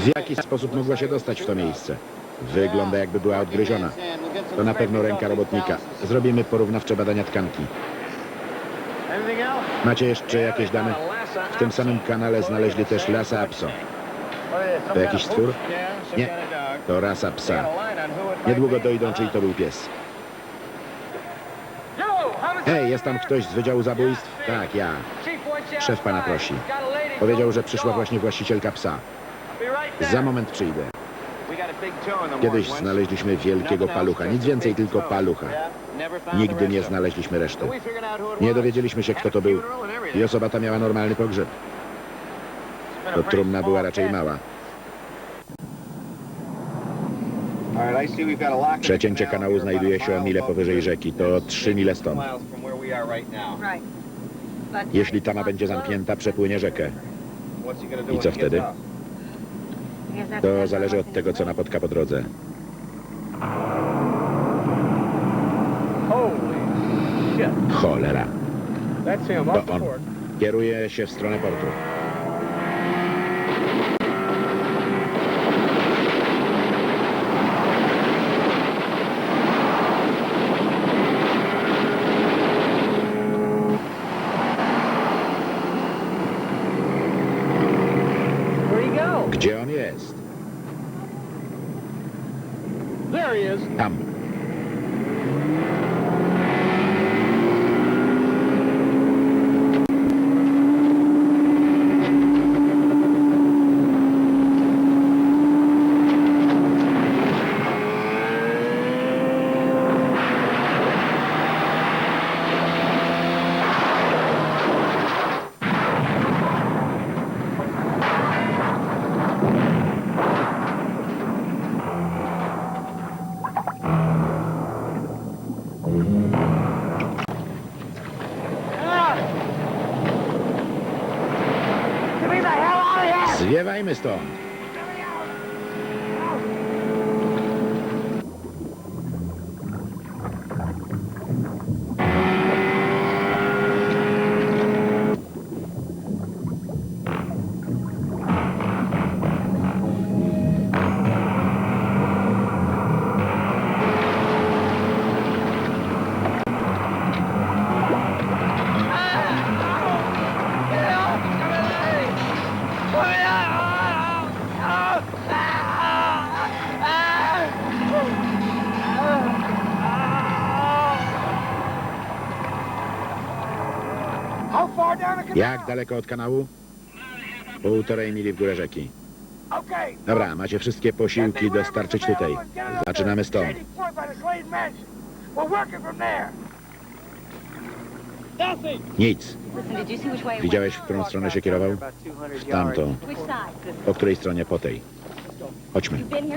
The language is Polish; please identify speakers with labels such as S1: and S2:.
S1: W jaki sposób mogła się dostać w to miejsce? Wygląda jakby była odgryziona. To na pewno ręka robotnika. Zrobimy porównawcze badania tkanki. Macie jeszcze jakieś dane? W tym samym kanale znaleźli też Lhasa Apso. To jakiś stwór? Nie, to rasa psa. Niedługo dojdą, czyj to był pies. Hej, jest tam ktoś z Wydziału Zabójstw? Tak, ja. Szef pana prosi. Powiedział, że przyszła właśnie właścicielka psa. Za moment przyjdę. Kiedyś znaleźliśmy wielkiego palucha. Nic więcej, tylko palucha. Nigdy nie znaleźliśmy reszty. Nie dowiedzieliśmy się, kto to był. I osoba ta miała normalny pogrzeb. To trumna była raczej mała. Przecięcie kanału znajduje się o mile powyżej rzeki. To 3 mile stąd. Jeśli tama będzie zamknięta, przepłynie rzekę. I co wtedy? To zależy od tego, co napotka po drodze. Cholera. To on. Kieruje się w stronę portu. Gdzie on jest?
S2: There he is.
S1: Tam. Zwiewajmy stąd. Jak daleko od kanału? Półtorej mili w górę rzeki. Dobra, macie wszystkie posiłki dostarczyć tutaj. Zaczynamy stąd. Nic. Widziałeś, w którą stronę się kierował? W tamtą. Po której stronie? Po tej. Chodźmy.